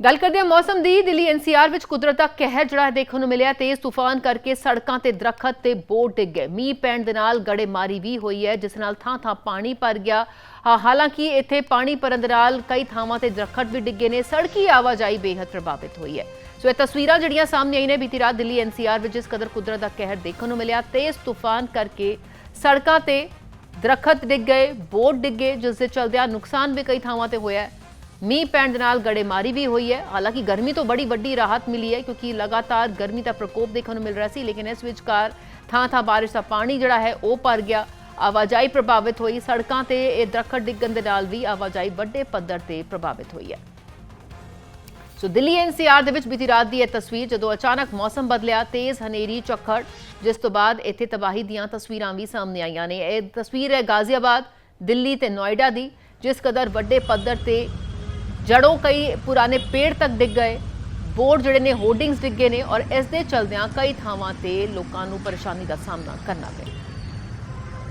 ਗੱਲ ਕਰਦੇ ਹਾਂ ਮੌਸਮ ਦੀ। ਦਿੱਲੀ ਐਨਸੀਆਰ ਵਿੱਚ ਕੁਦਰਤ ਦਾ ਕਹਿਰ ਜਿਹੜਾ ਦੇਖਣ ਨੂੰ ਮਿਲਿਆ ਤੇਜ਼ ਤੂਫਾਨ ਕਰਕੇ ਸੜਕਾਂ ਤੇ ਦਰਖਤ ਤੇ ਬੋਰਡ ਡਿੱਗ ਗਏ। ਮੀਂਹ ਪੈਣ ਦੇ ਨਾਲ ਗੜੇਮਾਰੀ ਵੀ ਹੋਈ ਹੈ, ਜਿਸ ਨਾਲ ਥਾਂ-ਥਾਂ ਪਾਣੀ ਭਰ ਗਿਆ। ਹਾਲਾਂਕਿ ਇੱਥੇ ਪਾਣੀ ਭਰਨ ਦੇ ਨਾਲ ਕਈ ਥਾਵਾਂ ਤੇ ਦਰਖਤ ਵੀ ਡਿੱਗੇ ਨੇ, ਸੜਕੀ ਆਵਾਜਾਈ ਬੇਹੱਦ ਪ੍ਰਭਾਵਿਤ ਹੋਈ ਹੈ। ਸੋ ਇਹ ਤਸਵੀਰਾਂ ਜਿਹੜੀਆਂ ਸਾਹਮਣੇ ਆਈ ਨੇ, ਬੀਤੀ ਰਾਤ ਦਿੱਲੀ ਐਨਸੀਆਰ ਵਿੱਚ ਜਿਸ ਕਦਰ ਕੁਦਰਤ ਦਾ ਕਹਿਰ ਦੇਖਣ ਨੂੰ ਮਿਲਿਆ, ਤੇਜ਼ ਤੂਫਾਨ ਕਰਕੇ ਸੜਕਾਂ ਤੇ ਦਰਖਤ ਡਿੱਗ ਗਏ ਬੋਰਡ ਡਿੱਗੇ ਜਿਸ ਦੇ ਚਲਦਿਆਂ ਨੁਕਸਾਨ ਵੀ ਕਈ ਥਾਵਾਂ ਤੇ ਹੋਇਆ ਮੀਂਹ ਪੈਣ ਦੇ ਨਾਲ ਗੜੇਮਾਰੀ ਵੀ ਹੋਈ ਹੈ। ਹਾਲਾਂਕਿ ਗਰਮੀ ਤੋਂ ਬੜੀ ਵੱਡੀ ਰਾਹਤ ਮਿਲੀ ਹੈ ਕਿਉਂਕਿ ਲਗਾਤਾਰ ਗਰਮੀ ਦਾ ਪ੍ਰਕੋਪ ਦੇਖਣ ਨੂੰ ਮਿਲ ਰਿਹਾ ਸੀ, ਲੇਕਿਨ ਇਸ ਵਿਚਕਾਰ ਥਾਂ-ਥਾਂ ਬਾਰਿਸ਼ ਦਾ ਪਾਣੀ ਜਿਹੜਾ ਹੈ, ਉਹ ਭਰ ਗਿਆ। ਆਵਾਜਾਈ ਪ੍ਰਭਾਵਿਤ ਹੋਈ। ਸੜਕਾਂ ਤੇ ਇਹ ਦਰਖਤ ਡਿੱਗਣ ਦੇ ਨਾਲ ਵੀ ਆਵਾਜਾਈ ਵੱਡੇ ਪੱਧਰ ਤੇ ਪ੍ਰਭਾਵਿਤ ਹੋਈ ਹੈ। ਸੋ ਦਿੱਲੀ ਐਨਸੀਆਰ ਦੇ ਵਿੱਚ ਬੀਤੀ ਰਾਤ ਦੀ ਇਹ ਤਸਵੀਰ, ਜਦੋਂ ਅਚਾਨਕ ਮੌਸਮ ਬਦਲਿਆ, ਤੇਜ਼ ਹਨੇਰੀ ਝੱਖੜ ਜਿਸ ਤੋਂ ਬਾਅਦ ਇੱਥੇ ਤਬਾਹੀ ਦੀਆਂ ਤਸਵੀਰਾਂ ਵੀ ਸਾਹਮਣੇ ਆਈਆਂ ਨੇ। ਇਹ ਤਸਵੀਰ ਹੈ ਗਾਜ਼ੀਆਬਾਦ, ਦਿੱਲੀ ਤੇ ਨੋਇਡਾ ਦੀ, ਜਿਸ ਕਦਰ ਵੱਡੇ ਪੱਧਰ ਤੇ ਜੜੋਂ ਕਈ ਪੁਰਾਣੇ ਪੇੜ ਤੱਕ ਡਿੱਗ ਗਏ। ਬੋਰਡ ਜਿਹੜੇ ਨੇ ਹੋਰਡਿੰਗਸ ਡਿੱਗੇ ਨੇ ਔਰ ਇਸ ਦੇ ਚਲਦਿਆਂ ਕਈ ਥਾਵਾਂ ਤੇ ਲੋਕਾਂ ਨੂੰ ਪਰੇਸ਼ਾਨੀ ਦਾ ਸਾਹਮਣਾ ਕਰਨਾ ਪਿਆ।